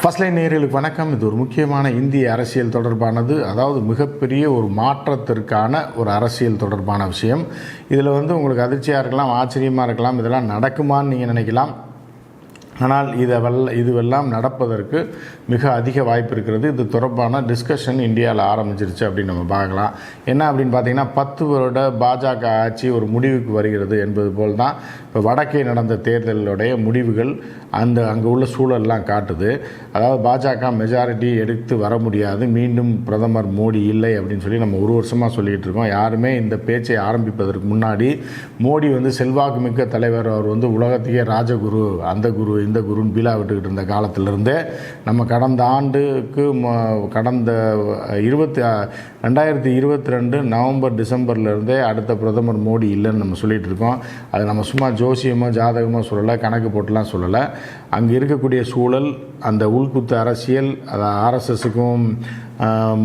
First line நேர்களுக்கு வணக்கம். இது ஒரு முக்கியமான இந்திய அரசியல் தொடர்பானது. அதாவது மிகப்பெரிய ஒரு மாற்றத்திற்கான ஒரு அரசியல் தொடர்பான விஷயம். இதில் வந்து உங்களுக்கு அதிர்ச்சியாக இருக்கலாம் ஆச்சரியமாக இருக்கலாம் இதெல்லாம் நடக்குமான்னு நீங்கள் நினைக்கலாம். ஆனால் இதவல்ல இதுவெல்லாம் நடப்பதற்கு மிக அதிக வாய்ப்பு இருக்கிறது. இது தொடர்பான டிஸ்கஷன் இந்தியாவில் ஆரம்பிச்சிருச்சு அப்படின்னு நம்ம பார்க்கலாம். என்ன அப்படின்னு பார்த்தீங்கன்னா பத்து வருட பாஜக ஆட்சி ஒரு முடிவுக்கு வருகிறது என்பது போல் தான் இப்போ வடக்கே நடந்த தேர்தலுடைய முடிவுகள் அந்த அங்கே உள்ள சூழல்லாம் காட்டுது. அதாவது பாஜக மெஜாரிட்டி எடுத்து வர முடியாது. மீண்டும் பிரதமர் மோடி இல்லை அப்படின்னு சொல்லி நம்ம ஒரு வருஷமாக சொல்லிக்கிட்டு இருக்கோம். யாருமே இந்த பேச்சை ஆரம்பிப்பதற்கு முன்னாடி மோடி வந்து செல்வாக்கு மிக்க தலைவர். அவர் வந்து உலகத்தையே ராஜகுரு அந்த குரு இந்த குருன் பீலா விட்டுக்கிட்டு இருந்த காலத்திலிருந்தே நம்ம கடந்த ஆண்டுக்கு ம- கடந்த இருபத்தி ரெண்டாயிரத்தி இருபத்தி ரெண்டு நவம்பர் டிசம்பர்லேருந்தே அடுத்த பிரதமர் மோடி இல்லைன்னு நம்ம சொல்லிகிட்டு இருக்கோம். அது நம்ம சும்மா ஜோசியமாக ஜாதகமோ சொல்லலை கணக்கு போட்டுலாம் சொல்லலை. அங்கே இருக்கக்கூடிய சூழல் அந்த உள்குத்து அரசியல் அது ஆர்எஸ்எஸுக்கும்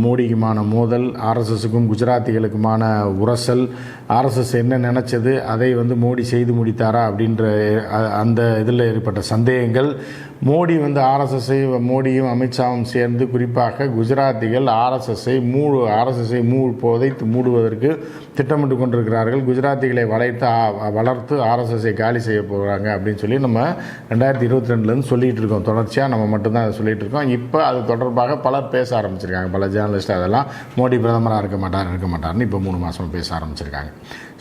மோடிக்குமான மோதல் ஆர்எஸ்எஸுக்கும் குஜராத்திகளுக்குமான உரசல் ஆர்எஸ்எஸ் என்ன நினச்சது அதை வந்து மோடி செய்து முடித்தாரா அப்படின்ற அந்த இதில் ஏற்பட்ட சந்தேகங்கள் மோடி வந்து ஆர்எஸ்எஸ்ஐ மோடியும் அமித்ஷாவும் சேர்ந்து குறிப்பாக குஜராத்திகள் ஆர்எஸ்எஸ்ஐ மூடு ஆர்எஸ்எஸ்ஐ மூ புதைத்து மூடுவதற்கு திட்டமிட்டு கொண்டிருக்கிறார்கள். குஜராத்திகளை வளைத்து வளர்த்து ஆர்எஸ்எஸ்ஐ காலி செய்ய போகிறாங்க அப்படின்னு சொல்லி நம்ம ரெண்டாயிரத்தி இருபத்தி ரெண்டுலேருந்து சொல்லிகிட்டு இருக்கோம். தொடர்ச்சியாக நம்ம மட்டும்தான் அதை சொல்லிகிட்டு இருக்கோம். இப்போ அது தொடர்பாக பலர் பேச ஆரம்பிச்சிருக்காங்க. பல ஜேர்னலிஸ்ட் அதெல்லாம் மோடி பிரதமராக இருக்க மாட்டார் இருக்க மாட்டார்னு இப்போ மூணு மாதம் பேச ஆரம்பிச்சிருக்காங்க.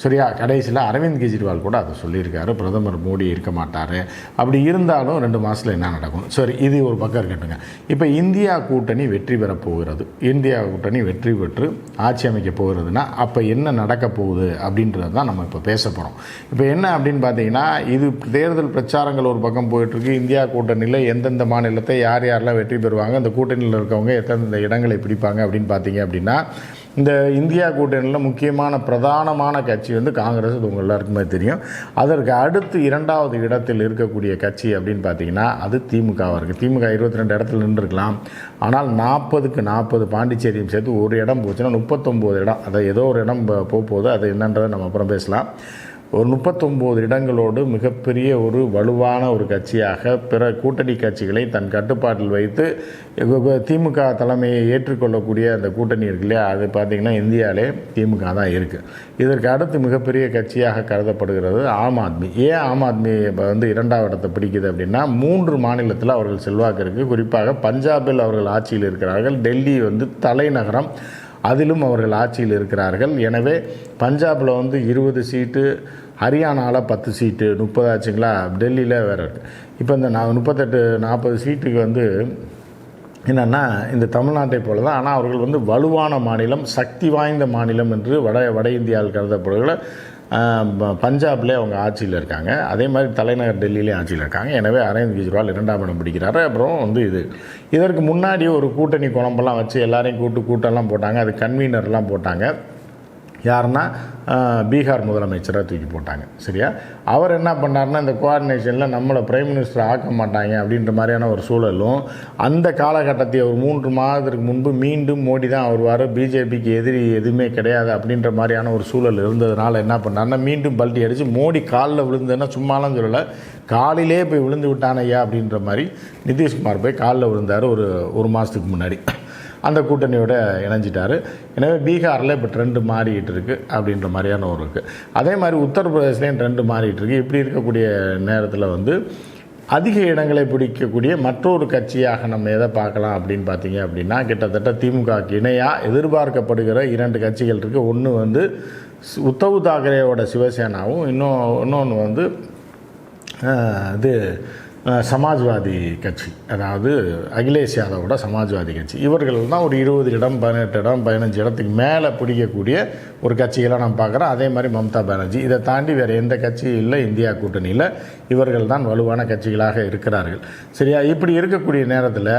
சரியா? கடைசியில் அரவிந்த் கெஜ்ரிவால் கூட அதை சொல்லியிருக்காரு. பிரதமர் மோடி இருக்க மாட்டார். அப்படி இருந்தாலும் ரெண்டு மாதத்தில் என்ன நடக்கும்? சரி இது ஒரு பக்கம் இருக்கட்டுங்க இப்போ இந்தியா கூட்டணி வெற்றி பெறப் போகிறது. இந்தியா கூட்டணி வெற்றி பெற்று ஆட்சி அமைக்க போகிறதுனா அப்போ என்ன நடக்க போகுது அப்படின்றது தான் நம்ம இப்போ பேச போகிறோம் இப்போ என்ன அப்படின்னு பார்த்தீங்கன்னா இது தேர்தல் பிரச்சாரங்கள் ஒரு பக்கம் போயிட்டுருக்கு. இந்தியா கூட்டணியில் எந்தெந்த மாநிலத்தை யார் யாரெல்லாம் வெற்றி பெறுவாங்க அந்த கூட்டணியில் இருக்கவங்க எந்தெந்த இடங்களை பிடிப்பாங்க அப்படின்னு பார்த்தீங்க அப்படின்னா இந்த இந்தியா கூட்டணியில் முக்கியமான பிரதானமான கட்சி வந்து காங்கிரஸ் இது உங்கள் எல்லாருக்குமே தெரியும். அதற்கு அடுத்து இரண்டாவது இடத்தில் இருக்கக்கூடிய கட்சி அப்படின்னு பார்த்தீங்கன்னா அது திமுகவாக இருக்குது திமுக இருபத்தி ரெண்டு இடத்துல நின்றுருக்கலாம். ஆனால் நாற்பதுக்கு நாற்பது பாண்டிச்சேரியும் சேர்த்து ஒரு இடம் போச்சுன்னா முப்பத்தொம்போது இடம். அதை ஏதோ ஒரு இடம் போக போகுது. அது என்னன்றதை நம்ம அப்புறம் பேசலாம். ஒரு முப்பத்தொம்போது இடங்களோடு மிகப்பெரிய ஒரு வலுவான ஒரு கட்சியாக பிற கூட்டணி கட்சிகளை தன் கட்டுப்பாட்டில் வைத்து திமுக தலைமையை ஏற்றுக்கொள்ளக்கூடிய அந்த கூட்டணி இருக்கு இல்லையா? அது பார்த்திங்கன்னா இந்தியாவிலே திமுக தான் இருக்குது இதற்கு அடுத்து மிகப்பெரிய கட்சியாக கருதப்படுகிறது ஆம் ஆத்மி. ஏன் ஆம் ஆத்மி வந்து இரண்டாவது இடத்தை பிடிக்குது அப்படின்னா மூன்று மாநிலத்தில் அவர்கள் செல்வாக்கு இருக்குது குறிப்பாக பஞ்சாபில் அவர்கள் ஆட்சியில் இருக்கிறார்கள். டெல்லி வந்து தலைநகரம் அதிலும் அவர்கள் ஆட்சியில் இருக்கிறார்கள். எனவே பஞ்சாபில் வந்து இருபது சீட்டு ஹரியானாவில் பத்து சீட்டு முப்பது ஆச்சுங்களா? டெல்லியில் வேறு இருக்குது இப்போ இந்த நான் முப்பத்தெட்டு நாற்பது சீட்டுக்கு வந்து என்னென்னா இந்த தமிழ்நாட்டை போல தான் ஆனால் அவர்கள் வந்து வலுவான மாநிலம் சக்தி வாய்ந்த மாநிலம் என்று வட வட இந்தியாவில் கருதப்படுகிற ப- பஞ்சாப்லேயே அவங்க ஆட்சியில் இருக்காங்க. அதே மாதிரி தலைநகர் டெல்லியிலே ஆட்சியில் இருக்காங்க. எனவே அரவிந்த் கெஜ்ரிவால் இரண்டாம் இடம் பிடிக்கிறாரு. அப்புறம் வந்து இது இதற்கு முன்னாடி ஒரு கூட்டணி குழம்பெல்லாம் வச்சு எல்லாரையும் கூட்டு கூட்டெல்லாம் போட்டாங்க. அது கன்வீனர்லாம் போட்டாங்க. யாருன்னா பீகார் முதலமைச்சராக தூக்கி போட்டாங்க. சரியா? அவர் என்ன பண்ணார்னா இந்த கோஆர்டினேஷனில் நம்மளை பிரைம் மினிஸ்டர் ஆக்க மாட்டாங்க அப்படின்ற மாதிரியான ஒரு சூழலும் அந்த காலகட்டத்தை ஒரு மூன்று மாதத்திற்கு முன்பு மீண்டும் மோடி தான் வருவார். பிஜேபிக்கு எதிரி எதுவுமே கிடையாது அப்படின்ற மாதிரியான ஒரு சூழல் இருந்ததுனால என்ன பண்ணாருன்னா மீண்டும் பல்ட்டி அடித்து மோடி காலில் விழுந்ததுன்னா சும்மாலாம் சொல்லலை காலிலே போய் விழுந்து விட்டானையா அப்படின்ற மாதிரி நிதிஷ்குமார் போய் காலில் விழுந்தார் ஒரு ஒரு மாதத்துக்கு முன்னாடி. அந்த கூட்டணியோட இணைஞ்சிட்டாரு. எனவே பீகாரில் இப்போ ட்ரெண்டு மாறிக்கிட்டு இருக்கு அப்படின்ற மாதிரியான ஒரு இருக்குது அதே மாதிரி உத்தரப்பிரதேசிலையும் ட்ரெண்டு மாறிட்டு இருக்கு. இப்படி இருக்கக்கூடிய நேரத்தில் வந்து அதிக இடங்களை பிடிக்கக்கூடிய மற்றொரு கட்சியாக நம்ம எதை பார்க்கலாம் அப்படின்னு பார்த்தீங்க அப்படின்னா கிட்டத்தட்ட திமுகவுக்கு இணையாக எதிர்பார்க்கப்படுகிற இரண்டு கட்சிகள் இருக்குது ஒன்று வந்து உத்தவு உத்தவ் தாக்கரேவோட சிவசேனாவும் இன்னும் இன்னொன்று வந்து இது சமாஜ்வாதி கட்சி அதாவது அகிலேஷ் யாதவோட சமாஜ்வாதி கட்சி. இவர்கள் தான் ஒரு இருபது இடம் பதினெட்டு இடம் பதினஞ்சு இடத்துக்கு மேலே பிடிக்கக்கூடிய ஒரு கட்சிகளை நான் பார்க்குறேன். அதே மாதிரி மம்தா பானர்ஜி. இதை தாண்டி வேறு எந்த கட்சியும் இல்லை இந்தியா கூட்டணியில் இவர்கள் தான் வலுவான கட்சிகளாக இருக்கிறார்கள். சரியா? இப்படி இருக்கக்கூடிய நேரத்தில்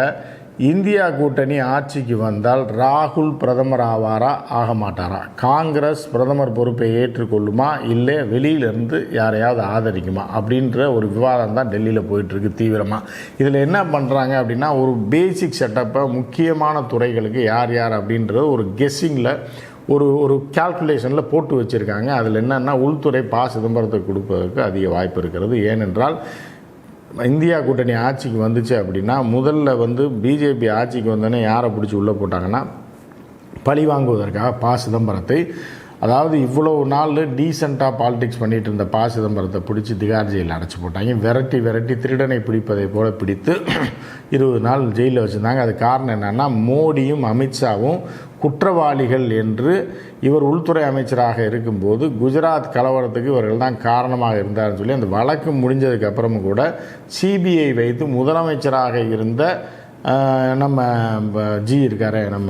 இந்தியா கூட்டணி ஆட்சிக்கு வந்தால் ராகுல் பிரதமர் ஆவாரா ஆக மாட்டாரா? காங்கிரஸ் பிரதமர் பொறுப்பை ஏற்றுக்கொள்ளுமா? இல்லை வெளியிலிருந்து யாரையாவது ஆதரிக்குமா? அப்படின்ற ஒரு விவாதம் தான் டெல்லியில் போயிட்டுருக்கு தீவிரமாக இதில் என்ன பண்ணுறாங்க அப்படின்னா ஒரு பேசிக் செட்டப்பை முக்கியமான துறைகளுக்கு யார் யார் அப்படின்றது ஒரு கெஸ்ஸிங்கில் ஒரு ஒரு கால்குலேஷனில் போட்டு வச்சுருக்காங்க. அதில் என்னென்னா உள்துறை பா சிதம்பரத்தை கொடுப்பதற்கு அதிக வாய்ப்பு இருக்கிறது. ஏனென்றால் இந்தியா கூட்டணி ஆட்சிக்கு வந்துச்சு அப்படின்னா முதல்ல வந்து பிஜேபி ஆட்சிக்கு வந்தோடனே யாரை பிடிச்சி உள்ளே போட்டாங்கன்னா பழி வாங்குவதற்காக பா சிதம்பரத்தை. அதாவது இவ்வளவு நாள் டீசெண்டாக பாலிடிக்ஸ் பண்ணிகிட்டு இருந்த பா சிதம்பரத்தை பிடிச்சி திகார் ஜெயிலில் அடைச்சி போட்டாங்க. விரட்டி விரட்டி திருடனை பிடிப்பதை போல பிடித்து இருபது நாள் ஜெயிலில் வச்சுருந்தாங்க. அது காரணம் என்னென்னா மோடியும் அமித்ஷாவும் குற்றவாளிகள் என்று இவர் உள்துறை அமைச்சராக இருக்கும்போது குஜராத் கலவரத்துக்கு இவர்கள் தான் காரணமாக இருந்தார்னு சொல்லி அந்த வழக்கு முடிஞ்சதுக்கு அப்புறமும் கூட சிபிஐ வைத்து முதலமைச்சராக இருந்த நம்ம ஜி இருக்காரு நம்ம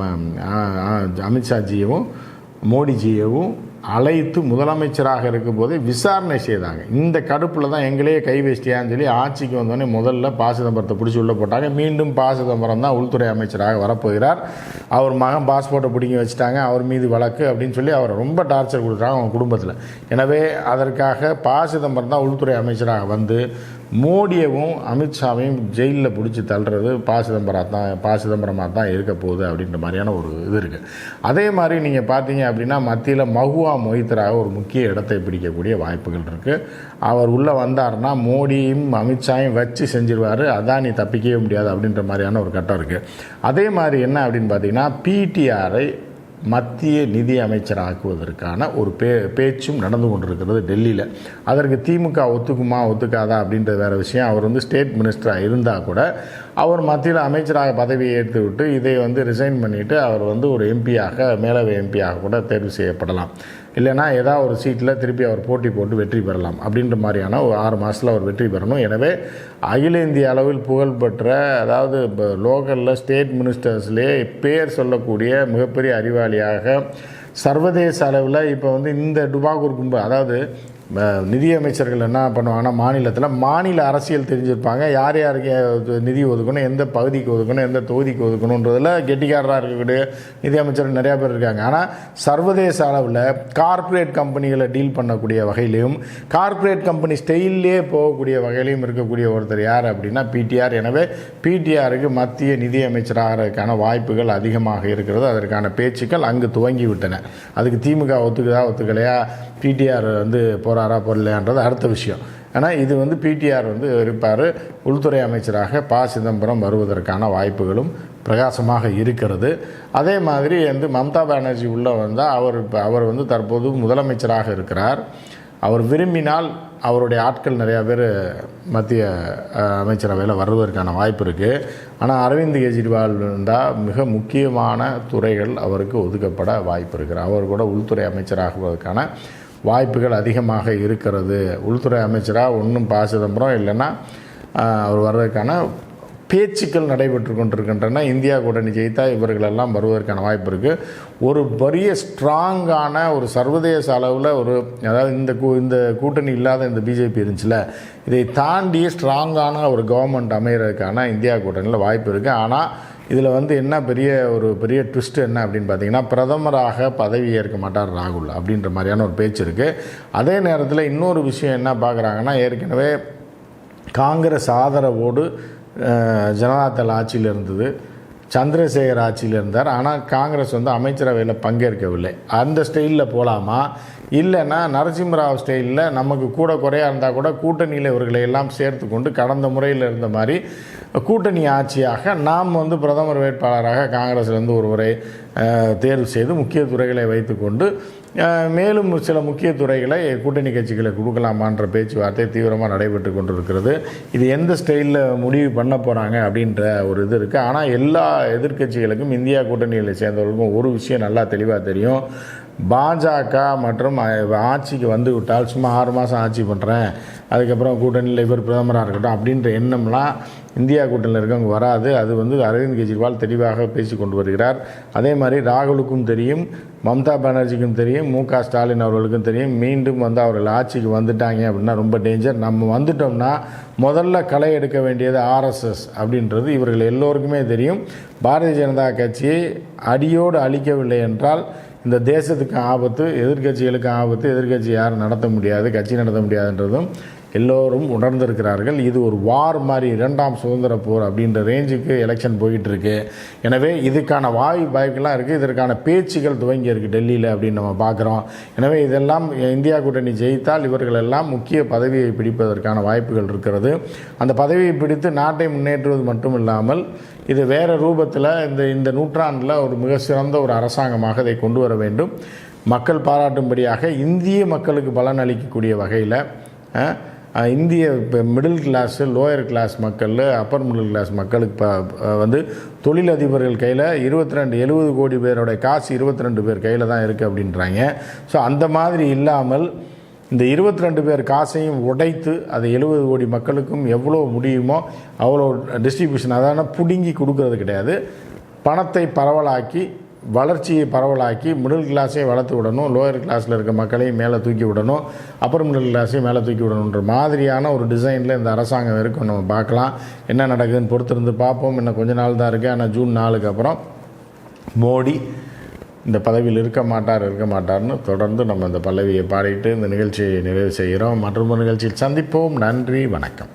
ஆஹ், ஆஹ், அமித்ஷா ஜியவும் மோடிஜியவும் அழைத்து முதலமைச்சராக இருக்கும்போதே விசாரணை செய்தாங்க. இந்த கடுப்பில் தான் எங்களையே கை வச்சிட்டியான்னு சொல்லி ஆட்சிக்கு வந்தோடனே முதல்ல ப சிதம்பரத்தை பிடிச்சி உள்ளே போட்டாங்க. மீண்டும் ப சிதம்பரம் தான் உள்துறை அமைச்சராக வரப்போகிறார். அவர் மகன் பாஸ்போர்ட்டை பிடிங்கி வச்சுட்டாங்க. அவர் மீது வழக்கு அப்படின்னு சொல்லி அவரை ரொம்ப டார்ச்சர் கொடுக்குறாங்க அவங்க குடும்பத்தில். எனவே அதற்காக ப சிதம்பரம் தான் உள்துறை அமைச்சராக வந்து மோடியவும் அமித்ஷாவையும் ஜெயிலில் பிடிச்சி தள்ளுறது பா சிதம்பரம் தான் ப சிதம்பரமாக தான் இருக்க போகுது அப்படின்ற மாதிரியான ஒரு இது இருக்குது அதே மாதிரி நீங்கள் பார்த்தீங்க அப்படின்னா மத்தியில் மஹுவா மொய்த்தராக ஒரு முக்கிய இடத்தை பிடிக்கக்கூடிய வாய்ப்புகள் இருக்குது அவர் உள்ளே வந்தாருன்னா மோடியும் அமித்ஷாயும் வச்சு செஞ்சிருவார். அதான் நீ தப்பிக்கவே முடியாது அப்படின்ற மாதிரியான ஒரு கட்டம் இருக்குது அதே மாதிரி என்ன அப்படின்னு பார்த்தீங்கன்னா பிடிஆரை மத்திய நிதி அமைச்சராக்குவதற்கான ஒரு பே பேச்சும் நடந்து கொண்டிருக்கிறது டெல்லியில். அதற்கு திமுக ஒத்துக்குமா ஒத்துக்காதா அப்படின்றது வேறு விஷயம். அவர் வந்து ஸ்டேட் மினிஸ்டராக இருந்தால் கூட அவர் மத்தியில் அமைச்சராக பதவியை ஏற்றுவிட்டு இதை வந்து ரிசைன் பண்ணிவிட்டு அவர் வந்து ஒரு எம்பியாக மேலவை எம்பியாக கூட தேர்வு செய்யப்படலாம். இல்லைன்னா ஏதாவது ஒரு சீட்டில் திருப்பி அவர் போட்டி போட்டு வெற்றி பெறலாம். அப்படின்ற மாதிரியான ஒரு ஆறு மாதத்தில் அவர் வெற்றி பெறணும். எனவே அகில இந்திய அளவில் புகழ்பெற்ற அதாவது இப்போ லோக்கலில் ஸ்டேட் மினிஸ்டர்ஸ்லேயே பேர் சொல்லக்கூடிய மிகப்பெரிய அறிவாளியாக சர்வதேச அளவில் இப்போ வந்து இந்த டுபாகூர் கும்பல் அதாவது நிதியமைச்சர்கள் என்ன பண்ணுவாங்கன்னா மாநிலத்தில் மாநில அரசியல் தெரிஞ்சிருப்பாங்க. யார் யாருக்கு நிதி ஒதுக்கணும் எந்த பகுதிக்கு ஒதுக்கணும் எந்த தொகுதிக்கு ஒதுக்கணுன்றதில் கெட்டிக்காரராக இருக்கக்கூடிய நிதியமைச்சர் நிறையா பேர் இருக்காங்க. ஆனால் சர்வதேச அளவில் கார்ப்பரேட் கம்பெனிகளை டீல் பண்ணக்கூடிய வகையிலையும் கார்ப்பரேட் கம்பெனி ஸ்டைல்லே போகக்கூடிய வகையிலையும் இருக்கக்கூடிய ஒருத்தர் யார் அப்படின்னா பிடிஆர் எனவே பிடிஆருக்கு மத்திய நிதியமைச்சராகிறதுக்கான வாய்ப்புகள் அதிகமாக இருக்கிறது. அதற்கான பேச்சுக்கள் அங்கு துவங்கி விட்டன அதுக்கு திமுக ஒத்துக்குதா ஒத்துக்கலையா? பிடிஆர் வந்து போகிறாரா போடலையான்றது அடுத்த விஷயம். ஆனால் இது வந்து பிடிஆர் வந்து இருப்பார். உள்துறை அமைச்சராக ப. சிதம்பரம் வருவதற்கான வாய்ப்புகளும் பிரகாசமாக இருக்கிறது. அதே மாதிரி வந்து மம்தா பானர்ஜி உள்ளே வந்தால் அவர் இப்போ அவர் வந்து தற்போது முதலமைச்சராக இருக்கிறார். அவர் விரும்பினால் அவருடைய ஆட்கள் நிறையா பேர் மத்திய அமைச்சரவையில் வருவதற்கான வாய்ப்பு இருக்குது ஆனால் அரவிந்த் கெஜ்ரிவால் இருந்தால் மிக முக்கியமான துறைகள் அவருக்கு ஒதுக்கப்பட வாய்ப்பு இருக்கிறார் அவர் கூட உள்துறை அமைச்சராகுவதற்கான வாய்ப்புகள் அதிகமாக இருக்கிறது. உள்துறை அமைச்சராக ஒன்றும் ப சிதம்பரம் இல்லைன்னா அவர் வர்றதுக்கான பேச்சுக்கள் நடைபெற்று கொண்டிருக்கின்றன. இந்தியா கூட்டணி ஜெயித்தா இவர்களெல்லாம் வருவதற்கான வாய்ப்பு இருக்குது ஒரு பெரிய ஸ்ட்ராங்கான ஒரு சர்வதேச அளவில் ஒரு அதாவது இந்த கூ இந்த கூட்டணி இல்லாத இந்த பிஜேபி இருந்துச்சுல இதை தாண்டி ஸ்ட்ராங்கான ஒரு கவர்மெண்ட் அமைகிறதுக்கான இந்தியா கூட்டணியில் வாய்ப்பு இருக்குது ஆனால் இதில் வந்து என்ன பெரிய ஒரு பெரிய ட்விஸ்ட் என்ன அப்படின்னு பார்த்தீங்கன்னா பிரதமராக பதவி ஏற்க மாட்டார் ராகுல் அப்படின்ற மாதிரியான ஒரு பேச்சு இருக்குது அதே நேரத்தில் இன்னொரு விஷயம் என்ன பார்க்குறாங்கன்னா ஏற்கனவே காங்கிரஸ் ஆதரவோடு ஜனதாதள் ஆட்சியில் இருந்தது. சந்திரசேகர் ஆட்சியில் இருந்தார். ஆனால் காங்கிரஸ் வந்து அமைச்சரவையில் பங்கேற்கவில்லை. அந்த ஸ்டைலில் போகலாமா இல்லைன்னா நரசிம்மராவ் ஸ்டைலில் நமக்கு கூட குறையாக இருந்தால் கூட கூட்டணியில் இவர்களை எல்லாம் சேர்த்து கொண்டு கடந்த முறையில் இருந்த மாதிரி கூட்டணி ஆட்சியாக நாம் வந்து பிரதமர் வேட்பாளராக காங்கிரஸ்லேருந்து ஒருவரை தேர்வு செய்து முக்கிய துறைகளை வைத்துக்கொண்டு மேலும் சில முக்கிய துறைகளை கூட்டணி கட்சிகளை கொடுக்கலாமான்ற பேச்சுவார்த்தை தீவிரமாக நடைபெற்று கொண்டிருக்கிறது. இது எந்த ஸ்டைலில் முடிவு பண்ண போகிறாங்க அப்படின்ற ஒரு இது இருக்குது ஆனால் எல்லா எதிர்க்கட்சிகளுக்கும் இந்தியா கூட்டணியில் சேர்ந்தவர்களுக்கும் ஒரு விஷயம் நல்லா தெளிவாக தெரியும். பாஜக மற்றும் ஆட்சிக்கு வந்து விட்டால் சும்மா ஆறு மாதம் ஆட்சி பண்ணுறேன் அதுக்கப்புறம் கூட்டணியில் இவர் பிரதமராக இருக்கட்டும் அப்படின்ற எண்ணம்லாம் இந்தியா கூட்டணியில் இருக்கவங்க வராது. அது வந்து அரவிந்த் கெஜ்ரிவால் தெளிவாக பேசி கொண்டு வருகிறார். அதே மாதிரி ராகுலுக்கும் தெரியும் மம்தா பானர்ஜிக்கும் தெரியும் மு க ஸ்டாலின் அவர்களுக்கும் தெரியும். மீண்டும் வந்து அவர்கள் ஆட்சிக்கு வந்துட்டாங்க அப்படின்னா ரொம்ப டேஞ்சர் நம்ம வந்துட்டோம்னா முதல்ல களை எடுக்க வேண்டியது ஆர்எஸ்எஸ் அப்படின்றது இவர்கள் எல்லோருக்குமே தெரியும். பாரதிய ஜனதா கட்சியை அடியோடு அழிக்கவில்லை என்றால் இந்த தேசத்துக்கு ஆபத்து எதிர்க்கட்சிகளுக்கு ஆபத்து எதிர்க்கட்சி யாரும் நடத்த முடியாது கட்சி நடத்த முடியாதுன்றதும் எல்லோரும் உணர்ந்திருக்கிறார்கள் இது ஒரு வார் மாதிரி இரண்டாம் சுதந்திர போர் அப்படின்ற ரேஞ்சுக்கு எலெக்ஷன் போயிட்டுருக்கு. எனவே இதுக்கான வாய் பயக்கெல்லாம் இருக்குது இதற்கான பேச்சுகள் துவங்கி இருக்குது டெல்லியில் அப்படின்னு நம்ம பார்க்குறோம். எனவே இதெல்லாம் இந்தியா கூட்டணி ஜெயித்தால் இவர்கள் எல்லாம் முக்கிய பதவியை பிடிப்பதற்கான வாய்ப்புகள் இருக்கிறது. அந்த பதவியை பிடித்து நாட்டை முன்னேற்றுவது மட்டும் இல்லாமல் இது வேறு ரூபத்தில் இந்த இந்த நூற்றாண்டில் ஒரு மிக சிறந்த ஒரு அரசாங்கமாக இதை கொண்டு வர வேண்டும். மக்கள் பாராட்டும்படியாக இந்திய மக்களுக்கு பலன் அளிக்கக்கூடிய வகையில் இந்திய இப்போ மிடில் கிளாஸு லோயர் கிளாஸ் மக்கள் அப்பர் மிடில் கிளாஸ் மக்களுக்கு ப வந்து தொழிலதிபர்கள் கையில் இருபத்தி ரெண்டு எழுபது கோடி பேரோடைய காசு இருபத்தி ரெண்டு பேர் கையில் தான் இருக்குது அப்படின்றாங்க. ஸோ அந்த மாதிரி இல்லாமல் இந்த இருபத்தி ரெண்டு பேர் காசையும் உடைத்து அதை எழுபது கோடி மக்களுக்கும் எவ்வளோ முடியுமோ அவ்வளோ டிஸ்ட்ரிபியூஷன் அதான பிடுங்கி கொடுக்கறது கிடையாது. பணத்தை பரவலாக்கி வளர்ச்சியை பரவலாக்கி மிடில் கிளாஸையும் வளர்த்து விடணும் லோயர் கிளாஸில் இருக்க மக்களையும் மேலே தூக்கி விடணும் அப்பர் மிடில் கிளாஸையும் மேலே தூக்கி விடணுன்ற மாதிரியான ஒரு டிசைனில் இந்த அரசாங்கம் இருக்கும் நம்ம பார்க்கலாம். என்ன நடக்குதுன்னு பொறுத்திருந்து பார்ப்போம். இன்னும் கொஞ்ச நாள் தான் இருக்குது ஆனால் ஜூன் நாலுக்கு அப்புறம் மோடி இந்த பதவியில் இருக்க மாட்டார் இருக்க மாட்டார்னு தொடர்ந்து நம்ம இந்த பல்லவியை பாடிட்டு இந்த நிகழ்ச்சியை நிறைவு செய்கிறோம். மற்றும் ஒரு நிகழ்ச்சியில் சந்திப்போம். நன்றி வணக்கம்.